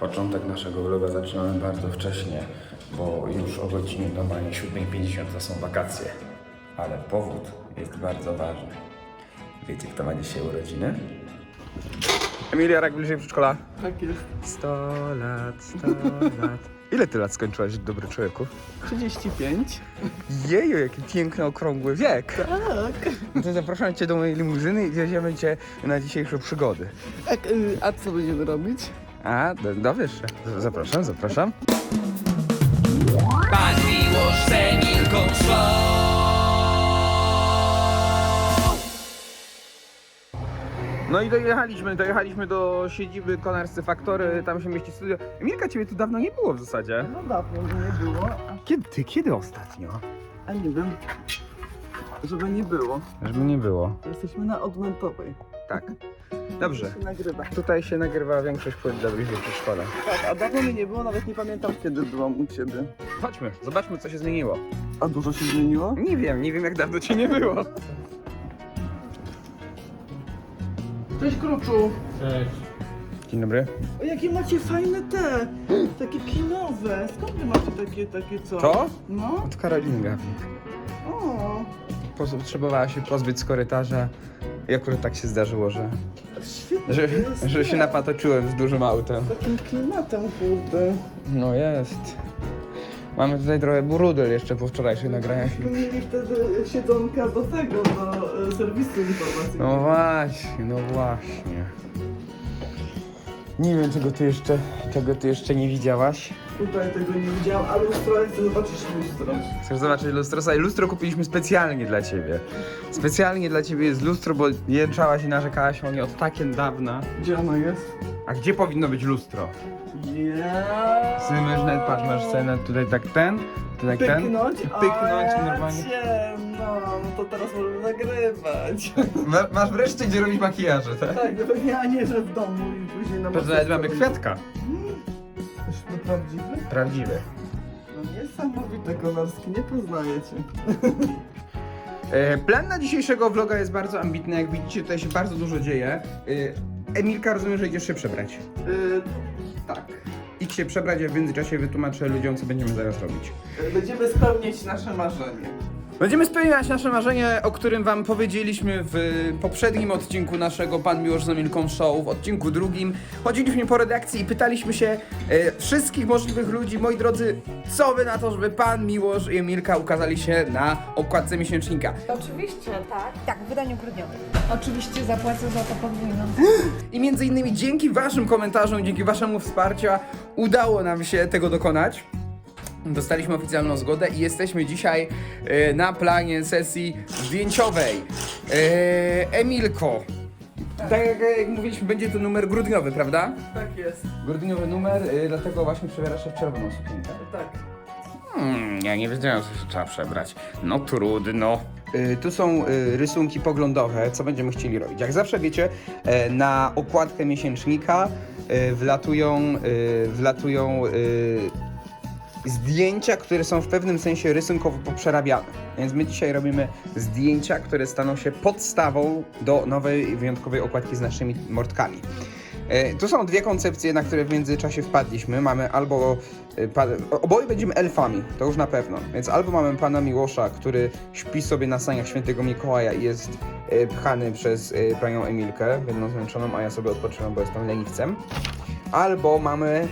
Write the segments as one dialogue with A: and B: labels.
A: Początek naszego vloga zaczynamy bardzo wcześnie, bo już o godzinie normalnie 7.50 to są wakacje. Ale powód jest bardzo ważny. Wiecie, kto ma dzisiaj urodziny? Emilia, jak bliżej przedszkola?
B: Tak jest.
A: 100 lat, 100 lat. Ile ty lat skończyłaś, dobry człowieku?
B: 35.
A: Jeju, jaki piękny, okrągły wiek.
B: Tak.
A: No to zapraszam cię do mojej limuzyny i wieziemy cię na dzisiejsze przygody.
B: Tak, y, a co będziemy robić?
A: A, do, dowiesz się. Zapraszam, zapraszam.
C: Pan Miłosz z Emilką Show.
A: No i dojechaliśmy, dojechaliśmy do siedziby Konarscy Faktory, tam się mieści studio. Emilka, ciebie tu dawno nie było w zasadzie.
B: No dawno nie było, a-
A: Kiedy, ty, kiedy ostatnio?
B: a nie wiem, żeby nie było.
A: Żeby nie było.
B: Jesteśmy na odmętowej.
A: Tak. Dobrze.
B: Się nagrywa.
A: Tutaj się nagrywa większość płyt dla bliżej przedszkola.
B: Tak, a dawno mnie nie było, nawet nie pamiętam kiedy byłam u ciebie.
A: Chodźmy, zobaczmy co się zmieniło.
B: A dużo się zmieniło?
A: Nie wiem, nie wiem jak dawno cię nie było.
B: Cześć Kruczu!
A: Dzień dobry.
B: O, jakie macie fajne te, takie kinowe. Skąd wy macie takie, takie co?
A: To?
B: No.
A: Od Karoliny. Potrzebowała się pozbyć z korytarza i akurat tak się zdarzyło, że,
B: świetnie
A: że,
B: jest.
A: że się napatoczyłem z dużym autem.
B: Takim klimatem, kurde.
A: No jest. Mamy tutaj trochę burudel jeszcze po wczorajszych nagraniach.
B: Myśmy mieli wtedy siedzonka do tego, do e, serwisu informacyjnego.
A: No właśnie, no właśnie. Nie wiem czego ty jeszcze, czego ty jeszcze nie widziałaś.
B: Tutaj tego nie widziałam, ale lustro, ja chcę zobaczyć lustro.
A: Chcesz zobaczyć lustro? Słuchaj, lustro kupiliśmy specjalnie dla ciebie. Specjalnie dla ciebie jest lustro, bo jęczałaś i narzekałaś o nie od takie dawna.
B: Gdzie ono jest?
A: A gdzie powinno być lustro?
B: Yeah.
A: Symeż nawet patrz, masz scenę tutaj tak ten, tutaj ten.
B: Pyknąć?
A: I pyknąć
B: O,
A: normalnie.
B: jacie, No, no to teraz możemy nagrywać.
A: Ma, masz wreszcie gdzie robić makijaże, tak?
B: tak, no pewnie, a nie, że w domu i później na
A: To nawet mamy kwiatka.
B: Prawdziwy?
A: Prawdziwy.
B: No niesamowite Konarski, nie poznajecie.
A: E, Plan na dzisiejszego vloga jest bardzo ambitny, jak widzicie tutaj się bardzo dużo dzieje. E, Emilka, rozumiem, że idziesz się przebrać.
B: Yy, tak.
A: Idź się przebrać, a w międzyczasie wytłumaczę ludziom, co będziemy zaraz robić.
B: Yy, Będziemy spełniać nasze marzenie.
A: Będziemy spełniać nasze marzenie, o którym wam powiedzieliśmy w poprzednim odcinku naszego Pan Miłosz z Emilką Show, w odcinku drugim. Chodziliśmy po redakcji i pytaliśmy się e, wszystkich możliwych ludzi, moi drodzy, co wy na to, żeby Pan Miłosz i Emilka ukazali się na okładce miesięcznika.
D: Oczywiście, tak. Tak, w wydaniu grudniowym. Oczywiście zapłacę za to podwójną.
A: I między innymi dzięki waszym komentarzom, dzięki waszemu wsparciu udało nam się tego dokonać. Dostaliśmy oficjalną zgodę i jesteśmy dzisiaj e, na planie sesji zdjęciowej. E, Emilko, tak jak, jak mówiliśmy, będzie to numer grudniowy, prawda?
B: Tak jest.
A: Grudniowy numer, e, dlatego właśnie przebierasz się w czerwoną sukienkę.
B: Tak.
A: Hmm, ja nie wiedziałem, że się trzeba przebrać. No trudno. tu są y, rysunki poglądowe, co będziemy chcieli robić. Jak zawsze wiecie, e, na okładkę miesięcznika e, wlatują, y, wlatują y, zdjęcia, które są w pewnym sensie rysunkowo poprzerabiane. Więc my dzisiaj robimy zdjęcia, które staną się podstawą do nowej, wyjątkowej okładki z naszymi mordkami. E, Tu są dwie koncepcje, na które w międzyczasie wpadliśmy. Mamy albo. e, oboje będziemy elfami, to już na pewno. Więc albo mamy pana Miłosza, który śpi sobie na saniach świętego Mikołaja i jest e, pchany przez panią Emilkę, będąc zmęczoną, a ja sobie odpoczywam, bo jestem leniwcem. Albo mamy.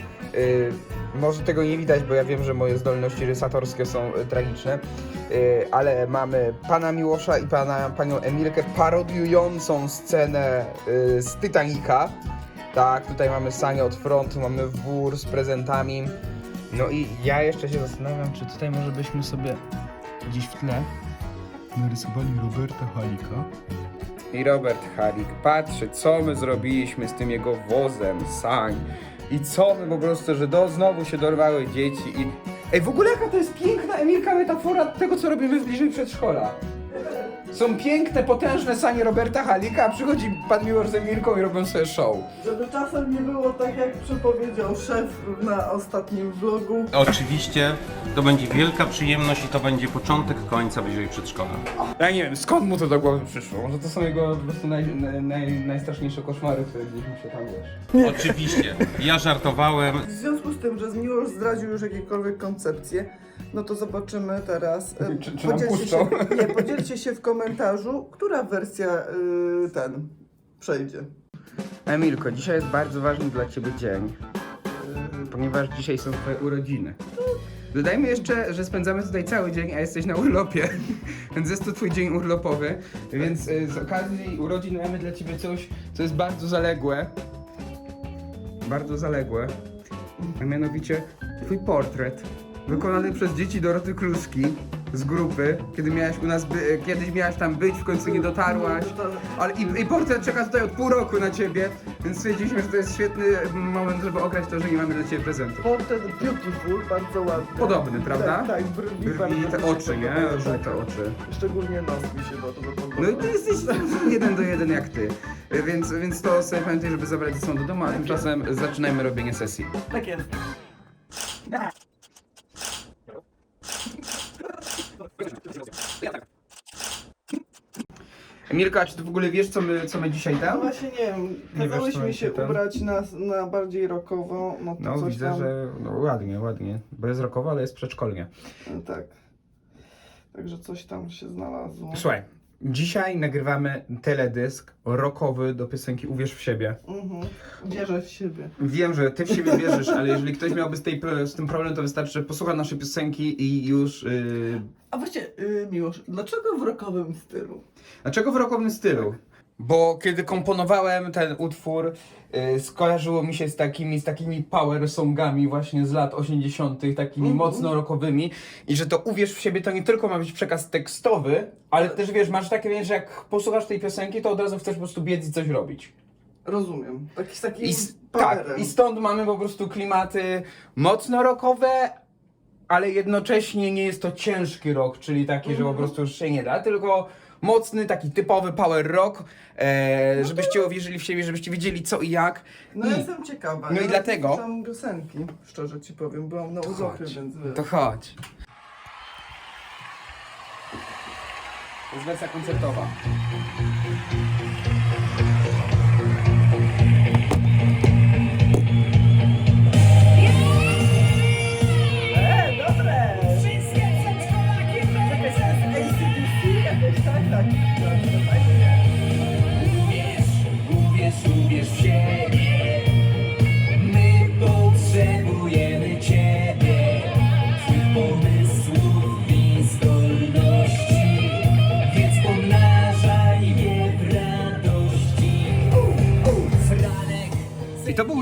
A: Może tego nie widać, bo ja wiem, że moje zdolności rysatorskie są e, tragiczne, e, ale mamy pana Miłosza i pana, panią Emilkę parodiującą scenę e, z Titanica. Tak, tutaj mamy sanie od frontu, mamy wór z prezentami. No i ja jeszcze się zastanawiam, czy tutaj może byśmy sobie gdzieś w tle narysowali Roberta Halika. I Robert Halik patrzy, co my zrobiliśmy z tym jego wozem sań. I co my po prostu, że do, znowu się dorwały dzieci i... Ej, w ogóle jaka to jest piękna Emilka metafora tego, co robimy w bliżej przedszkola. Są piękne, potężne sanie Roberta Halika, a przychodzi pan Miłosz z Emilką i robią sobie show.
B: Żeby czasem nie było tak, jak przepowiedział szef na ostatnim vlogu.
E: Oczywiście to będzie wielka przyjemność i to będzie początek końca bliżej przedszkola.
A: Ja nie wiem, skąd mu to do głowy przyszło. Może to są jego po prostu naj, naj, naj, najstraszniejsze koszmary, które gdzieś mu się tam wiesz.
E: Oczywiście, ja żartowałem.
B: W związku z tym, że Miłosz zdradził już jakiekolwiek koncepcje, no to zobaczymy teraz.
A: Czy- czy nam
B: podzielcie
A: puszczą?
B: się, nie, podzielcie się w komentarzu, która wersja y, ten przejdzie.
A: Emilko, dzisiaj jest bardzo ważny dla ciebie dzień, yy, ponieważ dzisiaj są twoje urodziny. Dodajmy jeszcze, że spędzamy tutaj cały dzień, a jesteś na urlopie, więc jest to twój dzień urlopowy, więc yy, z okazji urodzin mamy dla ciebie coś, co jest bardzo zaległe. Bardzo zaległe, a mianowicie twój portret, wykonany przez dzieci Doroty Kluski z grupy, kiedy miałaś u nas, by, kiedyś miałaś tam być, w końcu nie dotarłaś. Ale i, i portret czeka tutaj od pół roku na ciebie, więc stwierdziliśmy, że to jest świetny moment, żeby ograć to, że nie mamy dla ciebie prezentu.
B: Portret beautiful, bardzo ładny.
A: Podobny, prawda?
B: Tak, tak brwi,
A: Brwi, te oczy, nie? Żółte
B: tak.
A: oczy.
B: Szczególnie nos mi się bardzo podoba.
A: No i ty jesteś jeden do jeden jak ty. Więc, więc to sobie pamiętaj, żeby zabrać ze sobą do domu, a tymczasem zaczynajmy robienie sesji.
B: Tak jest.
A: Emilka, a czy ty w ogóle wiesz, co my, co my dzisiaj
B: No
A: tam?
B: właśnie nie wiem,
A: wiesz, co
B: się
A: tam-
B: ubrać na, na bardziej rokowo, no to
A: No
B: coś
A: widzę,
B: tam...
A: że no, ładnie, ładnie. Bo jest rokowo, ale jest przedszkolnie.
B: Tak. Także coś tam się znalazło.
A: Słuchaj, dzisiaj nagrywamy teledysk rockowy do piosenki Uwierz w siebie.
B: Mhm. Wierzę w siebie.
A: Wiem, że ty w siebie wierzysz, ale jeżeli ktoś miałby z, tej, z tym problem, to wystarczy, że posłucha naszej piosenki i już... Yy...
B: A właśnie, yy, Miłosz, dlaczego w rokowym stylu?
A: Dlaczego w rockowym stylu? Bo kiedy komponowałem ten utwór, yy, skojarzyło mi się z takimi, z takimi power songami właśnie z lat 80., takimi
B: Mhm.
A: mocno rockowymi i że to uwierz w siebie to nie tylko ma być przekaz tekstowy, ale też wiesz, masz takie, że jak posłuchasz tej piosenki, to od razu chcesz po prostu biec i coś robić.
B: Rozumiem. Taki z takim
A: I, tak, i stąd mamy po prostu klimaty mocno rockowe, ale jednocześnie nie jest to ciężki rock, czyli taki, że po
B: Mhm.
A: prostu już się nie da, tylko mocny, taki typowy power rock, e, żebyście uwierzyli w siebie, żebyście wiedzieli co i jak.
B: No
A: I,
B: ja jestem ciekawa.
A: No i
B: ja
A: dlatego-
B: Słyszałam piosenki, szczerze ci powiem, byłam na urlopie,
A: Chodź.
B: więc wiesz.
A: To chodź. To jest wersja koncertowa.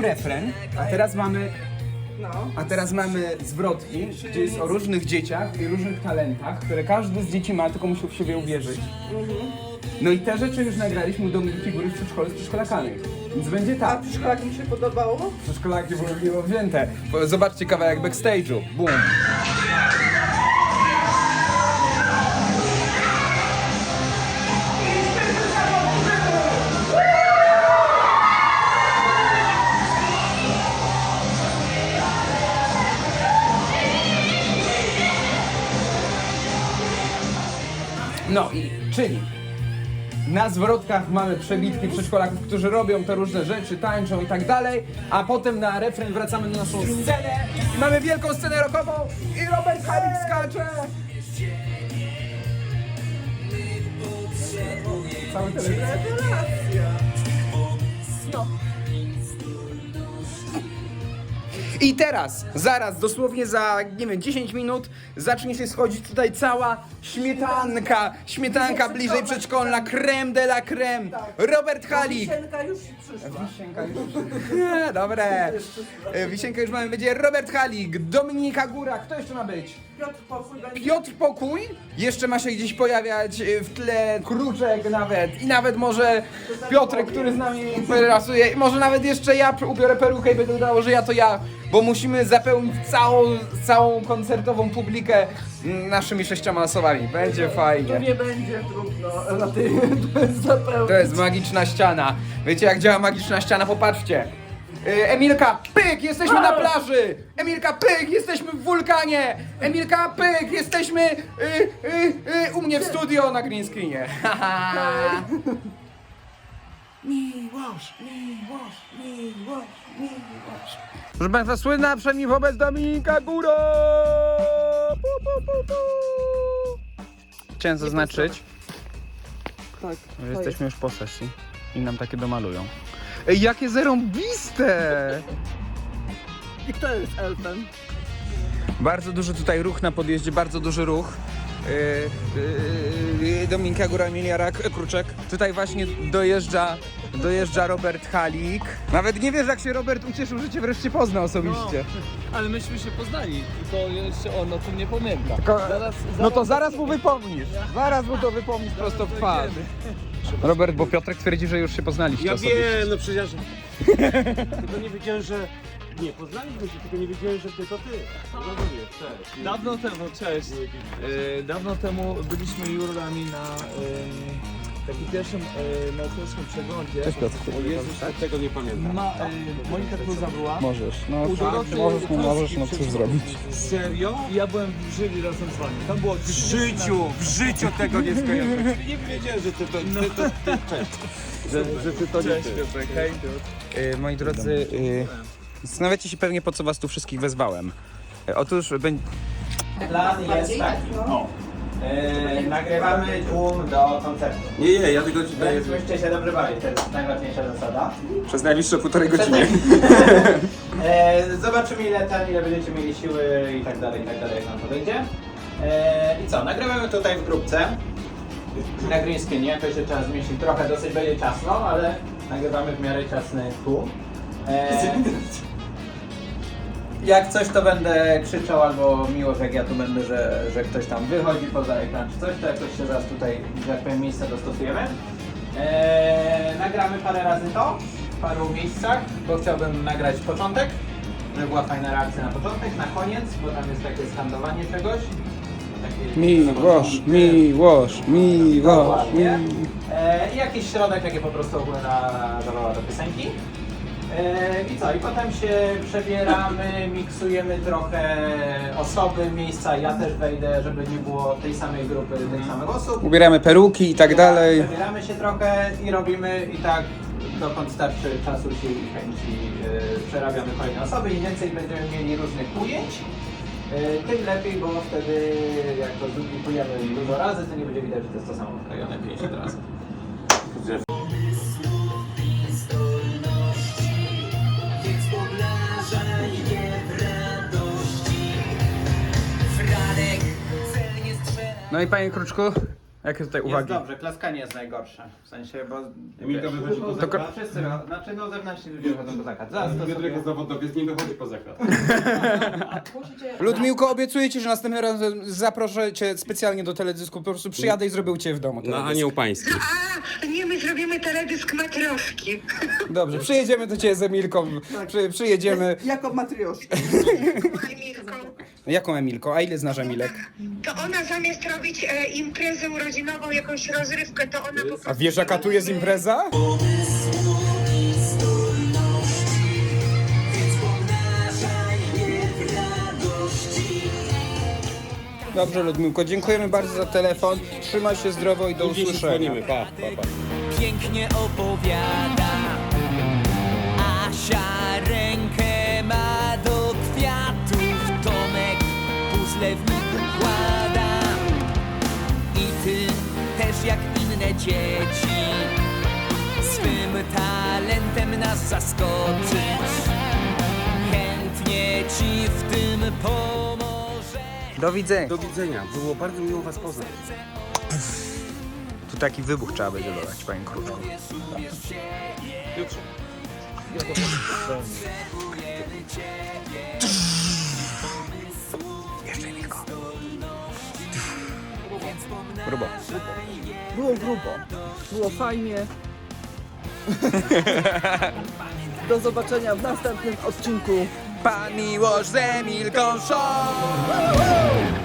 A: Refren, a teraz mamy
B: No.
A: A teraz mamy zwrotki, gdzie jest o różnych dzieciach i różnych talentach, które każdy z dzieci ma, tylko musi w siebie uwierzyć. No i te rzeczy już nagraliśmy do figury w przedszkolu z przedszkolakami. Więc będzie
B: A
A: tak.
B: przedszkolaki mi się podobało?
A: Przedszkolaki były wzięte. Zobaczcie kawałek backstage'u. Boom. No i czyli na zwrotkach mamy przebitki przedszkolaków, którzy robią te różne rzeczy, tańczą i tak dalej, a potem na refren wracamy na naszą scenę i mamy wielką scenę rockową i Robert Halik skacze! Cały teledysk.
B: Rewelacja!
A: I teraz, zaraz, dosłownie za, nie wiem, 10 minut zacznie się schodzić tutaj cała śmietanka, śmietanka bliżej przedszkolna, creme de la creme, Robert Halik.
B: Wisienka już przyszła.
A: Wisienka już. Nie, dobre. Wisienka już mamy, będzie Robert Halik, Dominika Góra, kto jeszcze ma być?
B: Piotr Pokój będzie.
A: Piotr Pokój, jeszcze ma się gdzieś pojawiać e, w tle Kruczek nawet i nawet może Piotrek, który z nami rasuje i może nawet jeszcze ja ubiorę perukę i będę udało, że ja to ja, bo musimy zapełnić całą, całą koncertową publikę mm, naszymi sześcioma osobami. Będzie
B: To
A: fajnie.
B: nie będzie trudno na tym, to jest zapełnione.
A: To jest magiczna ściana. Wiecie jak działa magiczna ściana? Popatrzcie. Y, Emilka, pyk, jesteśmy na plaży! Emilka, pyk, jesteśmy w wulkanie! Emilka, pyk, jesteśmy y, y, y, u mnie w studio na green screenie.
B: Miłość, miłość, miłość, miłość.
A: Proszę Państwa, słynna przynajmniej wobec Dominika Góro! Pu, pu, pu, pu. Chciałem zaznaczyć,
B: Tak,
A: że jesteśmy już po sesji i nam takie domalują. Ej, jakie zerąbiste!
B: I kto jest elfem?
A: Bardzo duży tutaj ruch na podjeździe, bardzo duży ruch. Yy, yy, Dominika Góra, Emilia Rak, Kruczek. Tutaj właśnie dojeżdża, dojeżdża Robert Halik. Nawet nie wiesz, jak się Robert ucieszył, że cię wreszcie pozna osobiście.
F: Ale myśmy się poznali to jeszcze on o tym nie pamięta.
A: Ko-
F: Zaraz,
A: No to zaraz mu wypomnisz. Zaraz mu to wypomnisz prosto w twarz. Robert, bo Piotrek twierdzi, że już się poznaliście
E: Ja
A: osobiście.
E: wiem, no przecież... Tylko nie wiedziałem, że... Nie, poznaliśmy się, tylko nie wiedziałem, że ty to ty. Rozumiesz, cześć.
F: Dawno temu, cześć. E, dawno temu byliśmy jurorami na e, takim pierwszym e, naukowskim przeglądzie.
A: Cześć, Piotr.
E: O Jezus, tego nie pamiętam.
F: Ma, e, Monika Kluza była.
A: Możesz, no
F: U Doroty
A: możesz, no, możesz, no cóż zrobić.
E: Serio?
F: I ja byłem w jury razem z wami. Tam było
E: W życiu, w życiu tego nie skojarzyłem. Nie wiedziałem, że ty to... Ty, to ty, cześć. Że, że ty to nie
F: Cześć
E: ty.
F: Piotrek, hej.
A: Yy, moi drodzy, yy, zastanawiacie się pewnie po co was tu wszystkich wezwałem. Yy, otóż będzie...
G: Plan jest taki. O. Yy, nagrywamy tłum do koncertu.
E: Nie, nie, ja tylko ci daję...
G: Więc musicie się dobrze bawić, to jest najważniejsza zasada.
A: Przez najbliższe półtorej godziny.
G: E, zobaczymy ile ten, ile będziecie mieli siły i tak dalej, i tak dalej, jak nam to wyjdzie. E, I co, nagrywamy tutaj w grupce. Na green screenie, to się trzeba zmieścić trochę, dosyć będzie ciasno, ale nagrywamy w miarę ciasny tłum. E, jak coś to będę krzyczał albo miło, jak ja tu będę, że, że ktoś tam wychodzi poza ekran czy coś, to jakoś się zaraz tutaj, że tak powiem, miejsce dostosujemy. Eee, nagramy parę razy to, w paru miejscach, bo chciałbym nagrać początek, żeby była fajna reakcja na początek, na koniec, bo tam jest takie skandowanie czegoś. Takie-
A: miłość, miłość,
G: Dokładnie.
A: miłość.
G: E, I jakiś środek, jakie po prostu ogólna zabawa do piosenki. E, I co? I potem się przebieramy, miksujemy trochę osoby, miejsca. Ja też wejdę, żeby nie było tej samej grupy, tych samych osób.
A: Ubieramy peruki i tak dalej.
G: Przebieramy się trochę i robimy i tak dokąd starczy czasu, sił i chęci e, przerabiamy kolejne osoby. Im więcej będziemy mieli różnych ujęć, e, tym lepiej, bo wtedy jak to zduplikujemy dużo razy, to nie będzie widać, że to jest to samo wklejone 50 razy.
A: No i panie Kruczku, jakie tutaj
G: Jest
A: uwagi?
G: dobrze, klaskanie jest najgorsze. W sensie, bo...
E: Emilka
G: wiesz,
E: wychodzi poza
G: to
E: krat?
G: Wszyscy, znaczy no zewnętrzni ludzie wychodzą poza krat. Zaraz to
E: Piotrek
G: sobie...
E: jest zawodowiec, nie wychodzi poza krat.
A: Ludmiłko, obiecuję ci, że następnym razem zaproszę cię specjalnie do teledysku, po prostu przyjadę i zrobię u ciebie w domu
E: Na
A: teledysk.
E: anioł pański.
H: A, nie, my zrobimy teledysk matrioszki.
A: Dobrze, przyjedziemy do ciebie z Emilką, przy, przyjedziemy.
B: Jako matrioszka.
H: Emilką.
A: Jaką Emilką? A ile znasz Emilek?
H: To ona zamiast robić e, imprezę urodzinową, jakąś rozrywkę, to ona po prostu...
A: A wiesz jaka tu jest impreza? Dobrze Ludmiłko, dziękujemy bardzo za telefon. Trzymaj się zdrowo i do usłyszenia.
E: dzwonimy, pa, pa, pa.
C: pięknie opowiada dzieci Swym talentem nas zaskoczyć Chętnie ci w tym pomoże
A: Do widzenia.
E: Do widzenia, było bardzo miło was poznać.
A: Tu taki wybuch trzeba będzie dodać, panie Kruczku.
E: Jutrze.
A: Grubo.
B: Było grubo. Było fajnie. Do zobaczenia w następnym odcinku
A: Pan Miłosz z Emilką Show!